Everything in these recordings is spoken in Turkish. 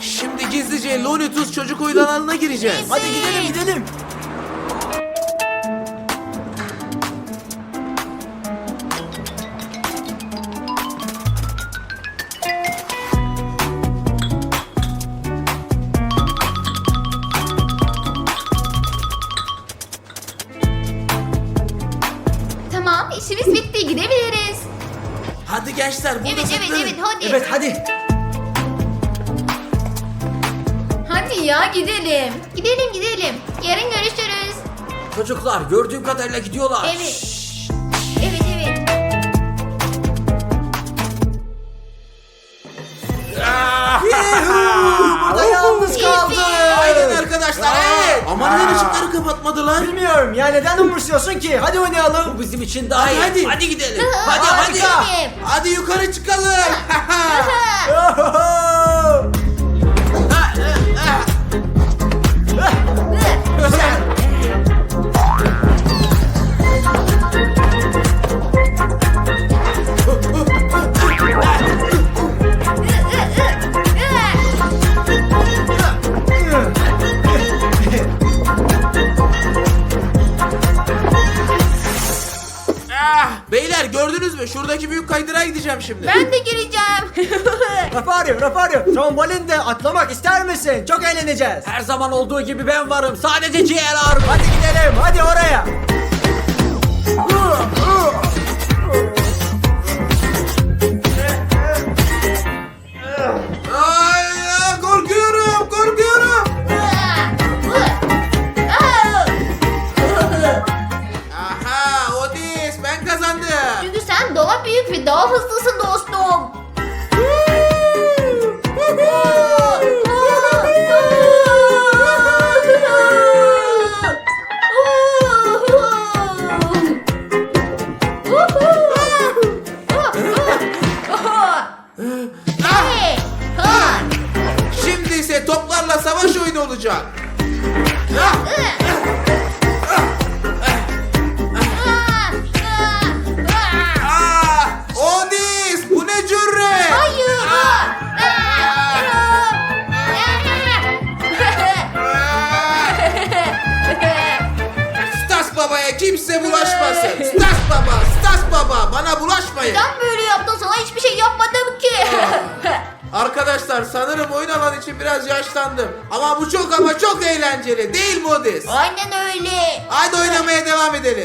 Şimdi gizlice Looney Tunes çocuk oyun alanına gireceğiz. Hadi gidelim gidelim. Tamam işimiz bitti gidebiliriz. Hadi gençler burada Evet evet saklanın. evet hadi. Evet hadi. Gidelim. Gidelim gidelim. Yarın görüşürüz. Çocuklar gördüğüm kadarıyla gidiyorlar. Evet. Şşş. Evet evet. Yuhuu, Burada yalnız kaldım. Aynen arkadaşlar evet. Ama neden ışıkları kapatmadılar? Bilmiyorum ya neden umursuyorsun ki? Hadi oynayalım. Bu bizim için daha Hadi iyi. hadi. gidelim. Hadi, Hadi hadi. gidelim. Hadi yukarı çıkalım. mü? Şuradaki büyük kaydırağa gideceğim şimdi. ben de gireceğim. Rafario, Rafario. Trombolinde atlamak ister misin? Çok eğleneceğiz. Her zaman olduğu gibi ben varım. Sadece ciğer ağrım. Hadi gidelim. Hadi oraya. Ay,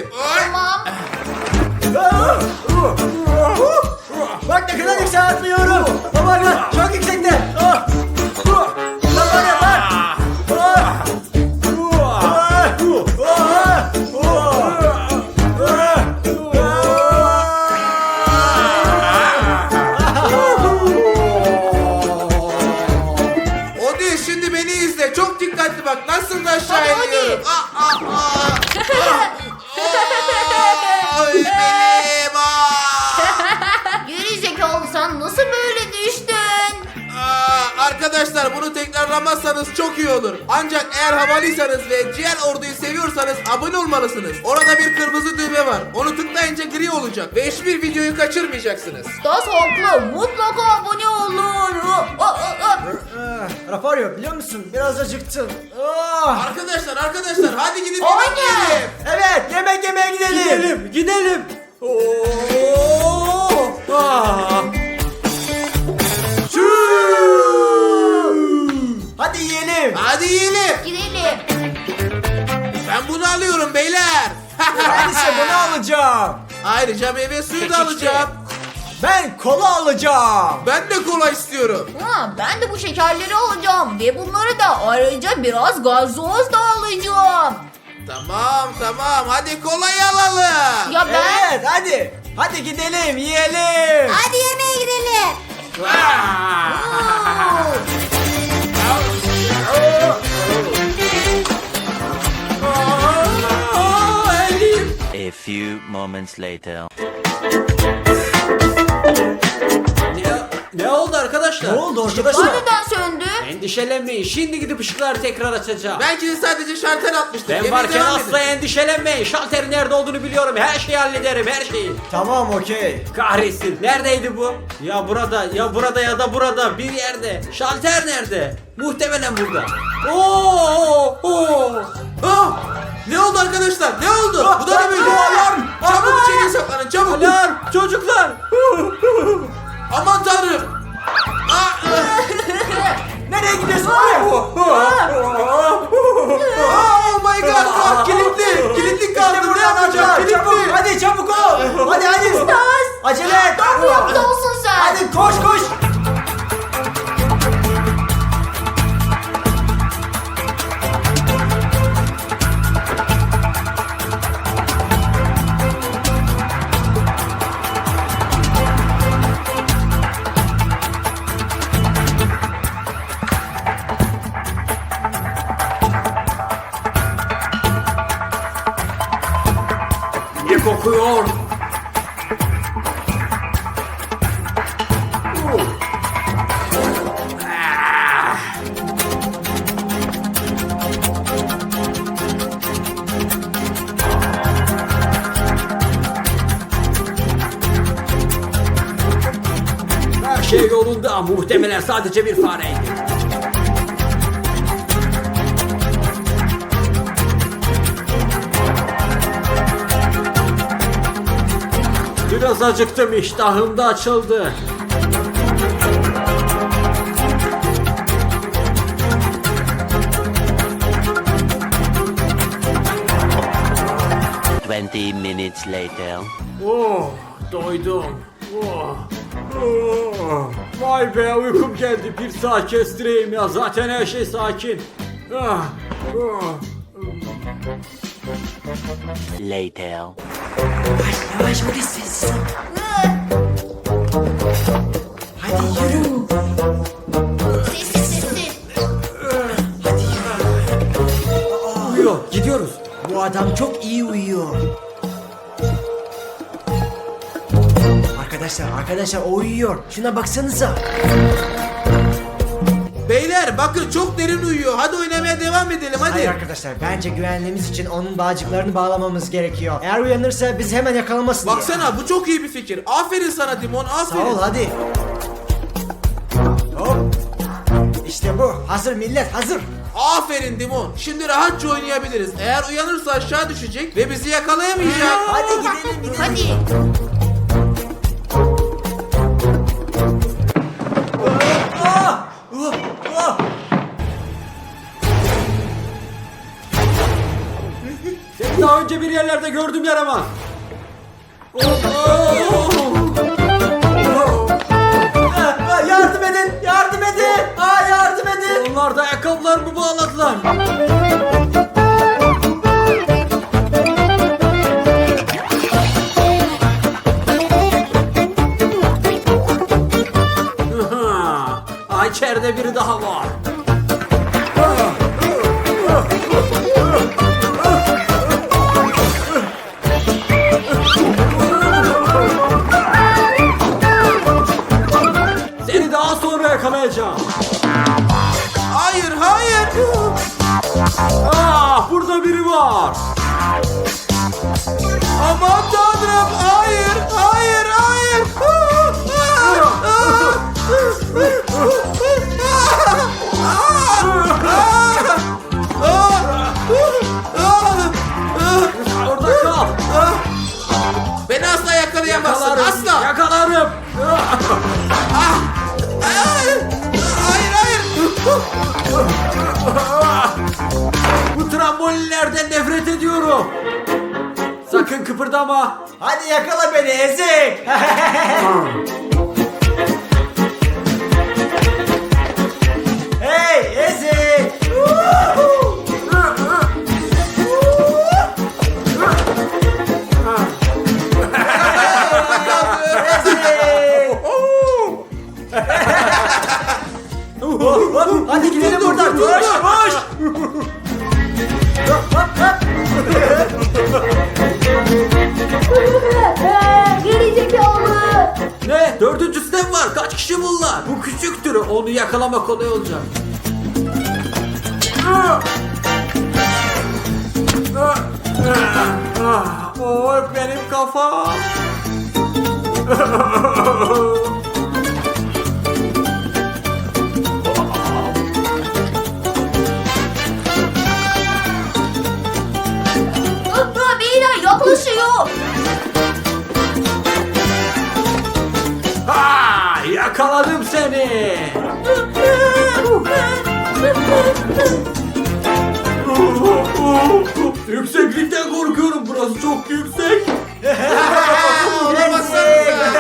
edelim. Tamam. Bak ne kadar yüksek atlıyorum. Bak bak çok yüksekte. Eğer havalıysanız ve diğer orduyu seviyorsanız abone olmalısınız. Orada bir kırmızı düğme var. Onu tıklayınca gri olacak ve hiçbir videoyu kaçırmayacaksınız. Das haklı. Mutlaka abone olun. Oh, oh, oh. Ah, Rafario biliyor musun biraz acıktım. Ah. Arkadaşlar arkadaşlar hadi gidip yemek yiyelim. Evet yemek yemeye gidelim. Gidelim gidelim. Oo. Ah. Hadi yiyelim. Hadi yiyelim. Gidelim. Ben bunu alıyorum beyler. Ben ise bunu alacağım. Ayrıca meyve suyu da Peki alacağım. Ben kola alacağım. Ben de kola istiyorum. Ha, ben de bu şekerleri alacağım ve bunları da ayrıca biraz gazoz da alacağım. Tamam tamam hadi kolayı alalım. Ya ben... Evet hadi. Hadi gidelim yiyelim. Hadi yemeğe gidelim. Aa, few moments later. Ne, ne oldu arkadaşlar? Ne oldu Işıklar arkadaşlar? neden söndü? Endişelenmeyin. Şimdi gidip ışıkları tekrar açacağım. Belki de sadece şalter atmıştır. Ben Yemeğe varken devam edin. asla endişelenmeyin. Şalterin nerede olduğunu biliyorum. Her şeyi hallederim. Her şeyi. Tamam okey. Kahretsin. Neredeydi bu? Ya burada, ya burada ya da burada. Bir yerde. Şalter nerede? Muhtemelen burada. Oo! Oo! Ah! Ne oldu arkadaşlar? Ne oldu? Ah, Bu da ne böyle? alarm! Çabuk içeriye saklanın çabuk. Alarm! Çocuklar! Aman tanrım. Ah, ah. Nereye gidiyorsun? Oh my god. Ah, kilitli. Kilitli kaldı. Ne yapacağım? Kilitli. Hadi çabuk ol. Hadi hadi. Acele et. Ne yapıyorsun sen? Hadi koş koş. Kokuyor? Her şey yolunda. Muhtemelen sadece bir fareydi. Biraz acıktım iştahım da açıldı. Twenty minutes later. Oh, doydum. Oh. Oh. Vay be uykum geldi. Bir saat kestireyim ya. Zaten her şey sakin. Ah. Oh. Later. Yavaş hadi sessiz ol. Hadi yürü. Sessiz sessiz. Uyuyor. Gidiyoruz. Bu adam çok iyi uyuyor. Arkadaşlar arkadaşlar o uyuyor. Şuna baksanıza. Beyler bakın çok derin uyuyor. Hadi oynamaya devam edelim hadi. Hayır arkadaşlar bence güvenliğimiz için onun bağcıklarını bağlamamız gerekiyor. Eğer uyanırsa biz hemen yakalamasın diye. Baksana bu çok iyi bir fikir. Aferin sana Dimon Sağ aferin. ol hadi. Hop. İşte bu. Hazır millet hazır. Aferin Dimon. Şimdi rahatça oynayabiliriz. Eğer uyanırsa aşağı düşecek ve bizi yakalayamayacak. Hadi gidelim gidelim. Hadi. Önce bir yerlerde gördüm. Oh, oh. Aman tanrım hayır hayır hayır. Orada kal. Beni asla yakalayamazsın Yakalarım. asla. Yakalarım. Hayır hayır. Bu trambolinlerden nefret ediyorum. Sakın kıpırdama. Hadi yakala beni ezik. yakalamak kolay olacak. Oy benim kafam. Aa, beyler yaklaşıyor. Ha, yakaladım seni. Yükseklikten korkuyorum. Burası çok yüksek. Ona baksanıza.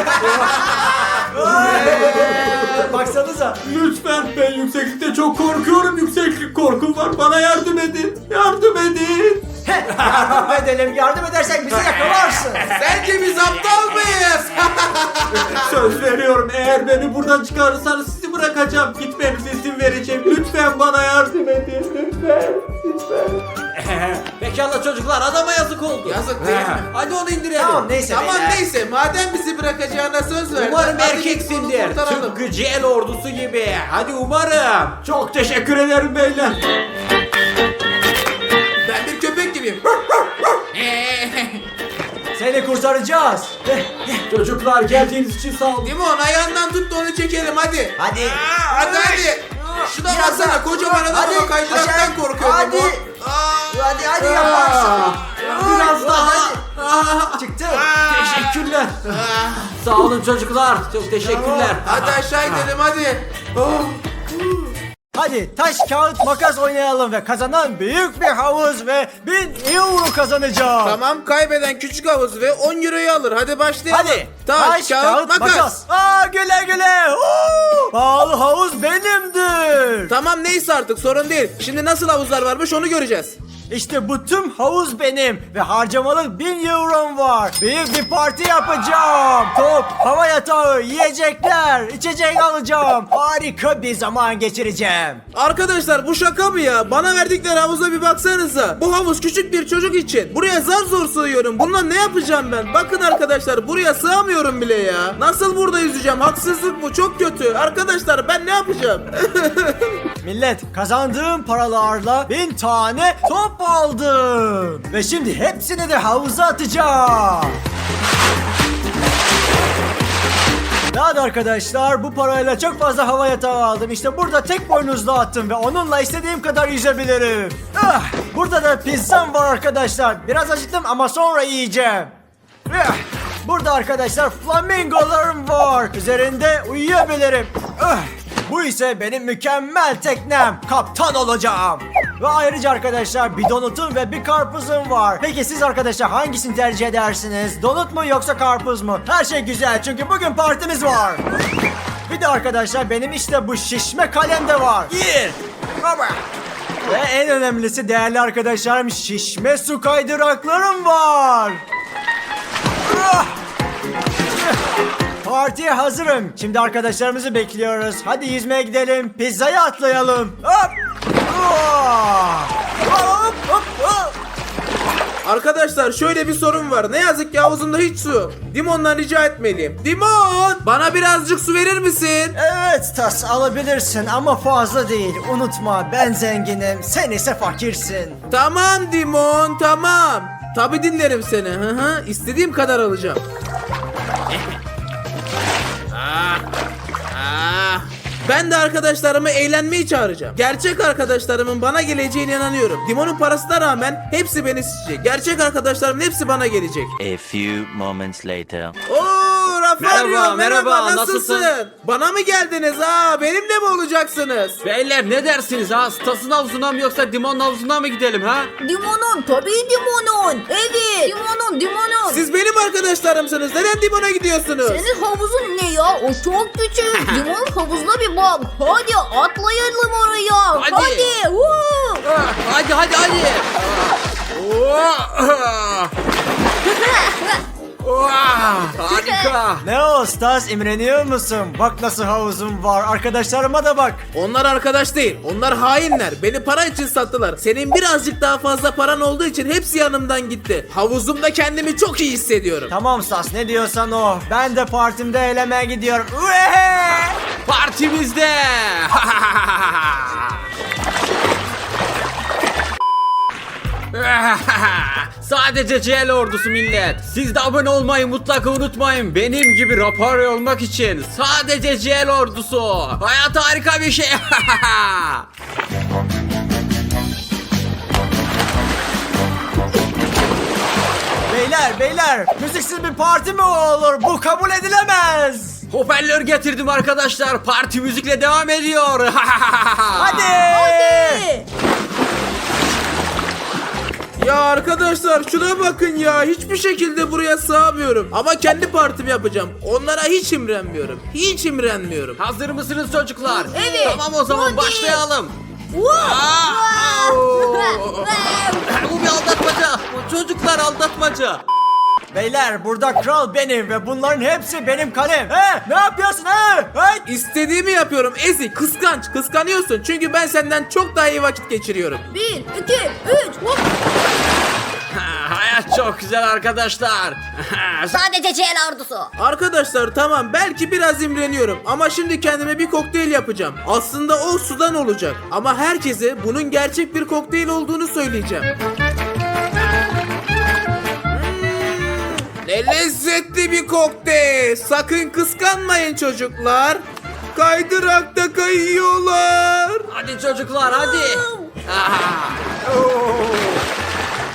Baksanıza. Lütfen ben yükseklikte çok korkuyorum. Yükseklik korkum var. Bana yardım edin. Yardım edin. Yardım edelim. Yardım edersek bizi yakalarsın. Sence biz aptal mıyız? Söz veriyorum eğer beni buradan çıkarırsanız sizi bırakacağım. Gitmenize izin vereceğim. Lütfen bana yardım edin. Lütfen. Lütfen. Pekala çocuklar adama yazık oldu. Yazık değil mi? Hadi onu indirelim. tamam neyse Tamam beyler. neyse madem bizi bırakacağına söz verdin. Umarım hadi git erkeksindir. bunu kurtaralım. Tıpkı Ciel ordusu gibi. Hadi umarım. Çok teşekkür ederim beyler. Gibiyim. Seni kurtaracağız. Çocuklar geldiğiniz için sağ olun. Dimon ayağından tut da onu çekelim hadi. Hadi. Hadi hadi. Şuna Biraz baksana daha. kocaman adam Hadi, ama kaydıraktan aşağı. korkuyor Hadi. Dimon. Aa. Hadi hadi yaparsın. Aa, Biraz daha. Hadi. Çıktı. Teşekkürler. Sağ olun çocuklar. Çok teşekkürler. Hadi aşağı inelim hadi. Oh. Hadi taş kağıt makas oynayalım ve kazanan büyük bir havuz ve 1000 euro kazanacak. Tamam kaybeden küçük havuz ve 10 euroyu alır. Hadi başlayalım. Hadi. Taş, kağıt, makas. Aa güle güle. Oo, pahalı havuz benimdir. Tamam neyse artık sorun değil. Şimdi nasıl havuzlar varmış onu göreceğiz. İşte bu tüm havuz benim ve harcamalık 1000 eurom var. Büyük bir parti yapacağım. Top, hava yatağı, yiyecekler, içecek alacağım. Harika bir zaman geçireceğim. Arkadaşlar bu şaka mı ya? Bana verdikleri havuza bir baksanıza. Bu havuz küçük bir çocuk için. Buraya zar zor sığıyorum. Bununla ne yapacağım ben? Bakın arkadaşlar buraya sığamıyorum bile ya. Nasıl burada yüzeceğim? Haksızlık bu çok kötü. Arkadaşlar ben ne yapacağım? Millet kazandığım paralarla bin tane top aldım. Ve şimdi hepsini de havuza atacağım. Daha da arkadaşlar bu parayla çok fazla hava yatağı aldım. İşte burada tek boynuzlu attım ve onunla istediğim kadar yüzebilirim. Ah, burada da pizzam var arkadaşlar. Biraz acıktım ama sonra yiyeceğim. Ah, Burada arkadaşlar flamingolarım var. Üzerinde uyuyabilirim. Ah, Bu ise benim mükemmel teknem. Kaptan olacağım. Ve ayrıca arkadaşlar bir donutum ve bir karpuzum var. Peki siz arkadaşlar hangisini tercih edersiniz? Donut mu yoksa karpuz mu? Her şey güzel çünkü bugün partimiz var. Bir de arkadaşlar benim işte bu şişme kalem de var. Gir. Baba. Ve en önemlisi değerli arkadaşlarım şişme su kaydıraklarım var. Ah! Partiye hazırım. Şimdi arkadaşlarımızı bekliyoruz. Hadi yüzmeye gidelim. Pizzaya atlayalım. Hop! Hop, hop, hop. Arkadaşlar şöyle bir sorun var. Ne yazık ki havuzumda hiç su. Dimon'dan rica etmeliyim. Dimon! Bana birazcık su verir misin? Evet Tas alabilirsin ama fazla değil. Unutma ben zenginim. Sen ise fakirsin. Tamam Dimon tamam. Tabi dinlerim seni. Hı hı. İstediğim kadar alacağım. Ben de arkadaşlarımı eğlenmeyi çağıracağım. Gerçek arkadaşlarımın bana geleceğine inanıyorum. Dimon'un parasına rağmen hepsi beni isteyecek. Gerçek arkadaşlarımın hepsi bana gelecek. A few moments later. Oo Merhaba, Merhaba, merhaba, nasılsın? nasılsın? Bana mı geldiniz ha? Benimle mi olacaksınız? Beyler ne dersiniz ha? Stas'ın havuzuna mı yoksa Dimon'un havuzuna mı gidelim ha? Dimon'un tabii Dimon'un. Evet. Dimon'un Dimon'un. Siz benim arkadaşlarımsınız. Neden Dimon'a gidiyorsunuz? Senin havuzun ne ya? O çok küçük. Dimon'un havuzuna bir bak. Hadi atlayalım oraya. Hadi. Hadi. Woo! Hadi hadi hadi. harika. Ne o Stas imreniyor musun? Bak nasıl havuzum var. Arkadaşlarıma da bak. Onlar arkadaş değil. Onlar hainler. Beni para için sattılar. Senin birazcık daha fazla paran olduğu için hepsi yanımdan gitti. Havuzumda kendimi çok iyi hissediyorum. Tamam Stas ne diyorsan o. Ben de partimde elemeye gidiyorum. Partimizde. sadece CL ordusu millet. Siz de abone olmayı mutlaka unutmayın. Benim gibi rapor olmak için sadece CL ordusu. Hayat harika bir şey. Beyler beyler müziksiz bir parti mi olur? Bu kabul edilemez. Hoparlör getirdim arkadaşlar. Parti müzikle devam ediyor. Hadi. Hadi. Ya arkadaşlar şuna bakın ya hiçbir şekilde buraya sığamıyorum. Ama kendi partimi yapacağım. Onlara hiç imrenmiyorum. Hiç imrenmiyorum. Hazır mısınız çocuklar? Evet. Tamam o zaman Hadi. başlayalım. Wow. Aa, oo. Bu bir aldatmaca. Çocuklar aldatmaca. Beyler burada kral benim ve bunların hepsi benim kalem. He? Ne yapıyorsun he? Hey! İstediğimi yapıyorum Ezi kıskanç kıskanıyorsun çünkü ben senden çok daha iyi vakit geçiriyorum. Bir, iki, üç. Hop. Çok güzel arkadaşlar. Sadece CL ordusu. Arkadaşlar tamam belki biraz imreniyorum ama şimdi kendime bir kokteyl yapacağım. Aslında o sudan olacak ama herkese bunun gerçek bir kokteyl olduğunu söyleyeceğim. Hmm, ne lezzetli bir kokteyl. Sakın kıskanmayın çocuklar. Kaydırakta kayıyorlar. hadi çocuklar hadi. Aha.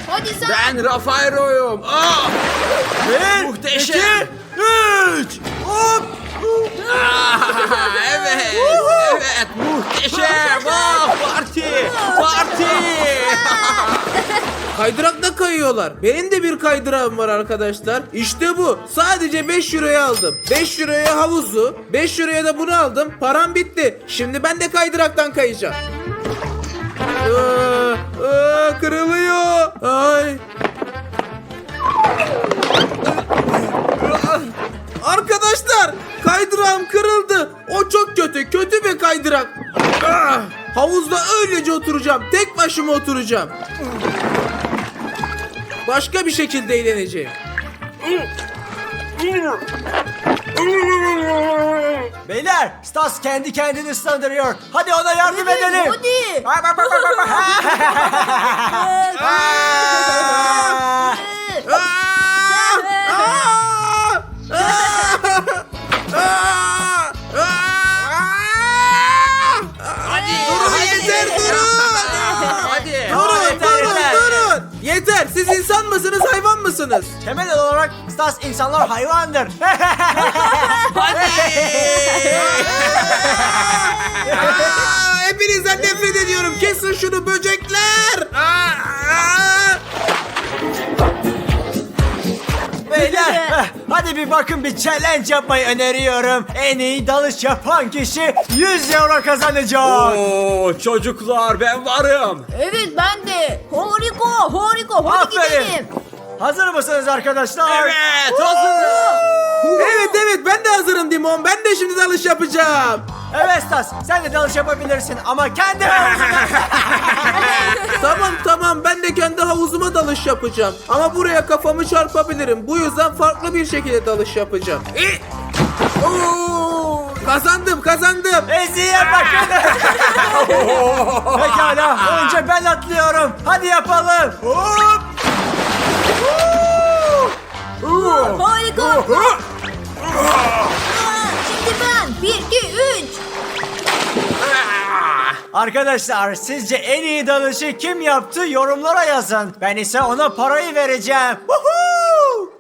Hadi sen. Ben Rafaero'yum. Aa, Bir, Muhteşem. iki, üç. Hop. Aa, evet. Evet muhteşem. Aa, parti. Parti. Kaydırakta kayıyorlar. Benim de bir kaydırağım var arkadaşlar. İşte bu. Sadece 5 euroya aldım. 5 euroya havuzu, 5 euroya da bunu aldım. Param bitti. Şimdi ben de kaydıraktan kayacağım. Aa, aa, kırılıyor. Ay. Arkadaşlar kaydırağım kırıldı. O çok kötü. Kötü bir kaydırak. Havuzda öylece oturacağım. Tek başıma oturacağım. Başka bir şekilde eğleneceğim. Beyler Stas kendi kendini ıslandırıyor. Hadi ona yardım edelim. hadi. Bak bak bak bak bak. mısınız? Temel olarak Stas insanlar hayvandır. Aa, hepinizden nefret ediyorum. Kesin şunu böcekler. Aa! Aa! Beyler eh, hadi bir bakın bir challenge yapmayı öneriyorum. En iyi dalış yapan kişi 100 euro kazanacak. Oo, çocuklar ben varım. Evet ben de. Harika harika. Hadi Aferin. gidelim. Hazır mısınız arkadaşlar? Evet hazır. Evet evet ben de hazırım Dimon. Ben de şimdi dalış yapacağım. Evet Stas sen de dalış yapabilirsin ama kendi havuzuna. tamam tamam ben de kendi havuzuma dalış yapacağım. Ama buraya kafamı çarpabilirim. Bu yüzden farklı bir şekilde dalış yapacağım. İ- Oo, kazandım kazandım. Eziye bakın. Pekala önce ben atlıyorum. Hadi yapalım. Hop. Harika. Aa, Şimdi ben. Bir, iki, üç. Arkadaşlar sizce en iyi dalışı kim yaptı yorumlara yazın. Ben ise ona parayı vereceğim. Woohoo!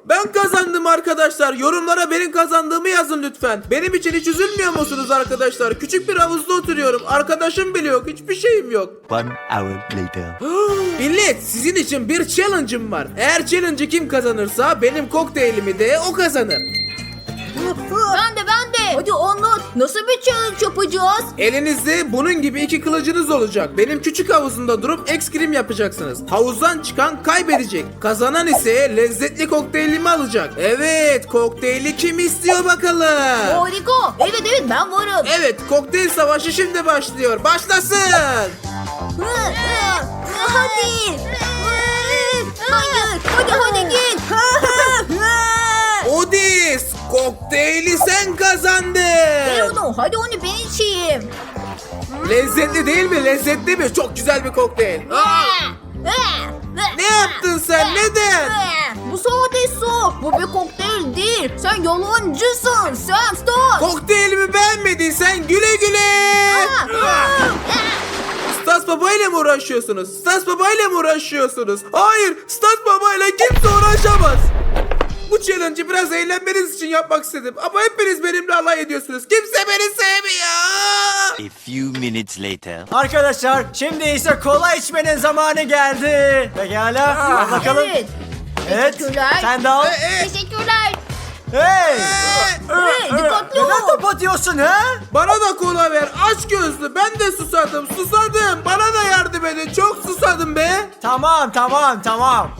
Ben kazandım arkadaşlar. Yorumlara benim kazandığımı yazın lütfen. Benim için hiç üzülmüyor musunuz arkadaşlar? Küçük bir havuzda oturuyorum. Arkadaşım bile yok. Hiçbir şeyim yok. One hour later. Millet sizin için bir challenge'ım var. Eğer challenge'ı kim kazanırsa benim kokteylimi de o kazanır. Ben de ben de. Hadi anlat. Nasıl bir challenge yapacağız? Elinizde bunun gibi iki kılıcınız olacak. Benim küçük havuzumda durup ekskrim yapacaksınız. Havuzdan çıkan kaybedecek. Kazanan ise lezzetli kokteylimi alacak. Evet, kokteyli kim istiyor bakalım? Harika. Evet evet ben varım. Evet, kokteyl savaşı şimdi başlıyor. Başlasın. Hadi. Hayır. Hadi hadi git. Odis, kokteyli sen kazandın. Ver onu. Hadi onu ben içeyim. Lezzetli değil mi? Lezzetli mi? Çok güzel bir kokteyl. Aa! Ne yaptın sen? Neden? Bu sade su. Bu bir kokteyl değil. Sen yalancısın. Sen Stas. Kokteylimi beğenmediysen güle güle. Stas Baba ile mi uğraşıyorsunuz? Stas Baba ile mi uğraşıyorsunuz? Hayır, Stas Baba ile kimse uğraşamaz. Bu challenge'ı biraz eğlenmeniz için yapmak istedim. Ama hepiniz benimle alay ediyorsunuz. Kimse beni sevmiyor. A few minutes later. Arkadaşlar şimdi ise kola içmenin zamanı geldi. Pekala. Al bakalım. Evet. Evet. Teşekkürler. Sen de al. E, e, Teşekkürler. Hey. Hey, dikkatli Neden ol. top atıyorsun ha? bana da kola ver. Aç gözlü. Ben de susadım. Susadım. Bana da yardım edin. Çok susadım be. Tamam tamam tamam.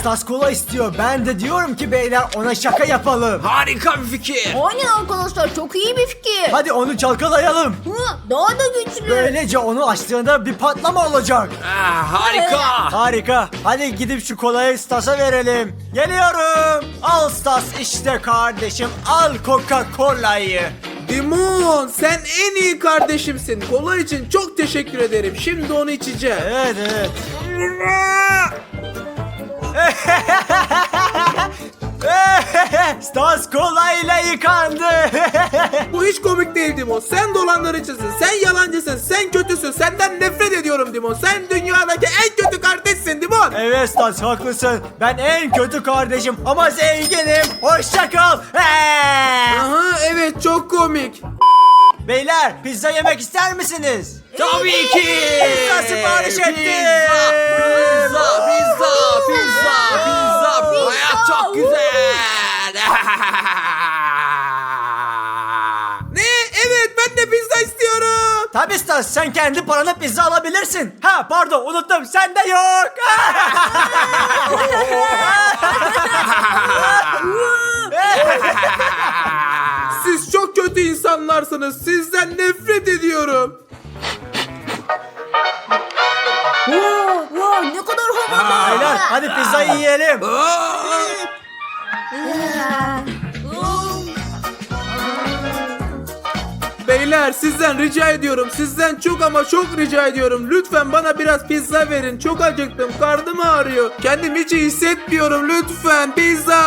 Stas kola istiyor. Ben de diyorum ki beyler ona şaka yapalım. Harika bir fikir. Aynen arkadaşlar çok iyi bir fikir. Hadi onu çalkalayalım. Hı, daha da güçlü. Böylece onu açtığında bir patlama olacak. Ah, harika. Harika. Hadi gidip şu kolayı Stas'a verelim. Geliyorum. Al Stas işte kardeşim. Al Coca-Cola'yı. Dimon sen en iyi kardeşimsin. Kola için çok teşekkür ederim. Şimdi onu içeceğim. Evet evet. Stas kolayla yıkandı. Bu hiç komik değil Dimon. Sen dolandırıcısın. Sen yalancısın. Sen kötüsün. Senden nefret ediyorum Dimon. Sen dünyadaki en kötü kardeşsin Dimon. evet Stas haklısın. Ben en kötü kardeşim ama zenginim. Hoşça kal. Aha evet çok komik. Beyler pizza yemek ister misiniz? Tabii ki. Pizza sipariş ettim. Pizza, pizza, Tabii Stas sen kendi paranı pizza alabilirsin. Ha pardon unuttum sende yok. Siz çok kötü insanlarsınız. Sizden nefret ediyorum. Wow, wow, ne kadar havalı. Beyler hadi pizzayı yiyelim. Beyler sizden rica ediyorum. Sizden çok ama çok rica ediyorum. Lütfen bana biraz pizza verin. Çok acıktım. Karnım ağrıyor. Kendimi hiç iyi hissetmiyorum. Lütfen pizza.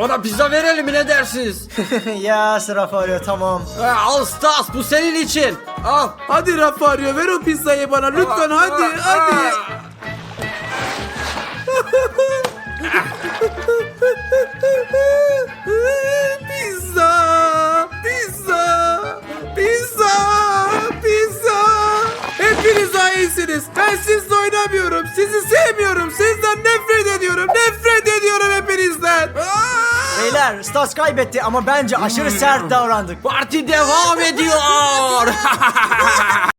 Ona pizza verelim mi ne dersiniz? ya sıra arıyor tamam. Ah, Al Stas bu senin için. Al. Hadi Rafario ver o pizzayı bana. Lütfen hadi hadi. pizza, Hepiniz iyisiniz. Ben sizle oynamıyorum. Sizi sevmiyorum. Sizden nefret ediyorum. Nefret ediyorum hepinizden. Aa! Beyler Stas kaybetti ama bence aşırı sert davrandık. Parti devam ediyor.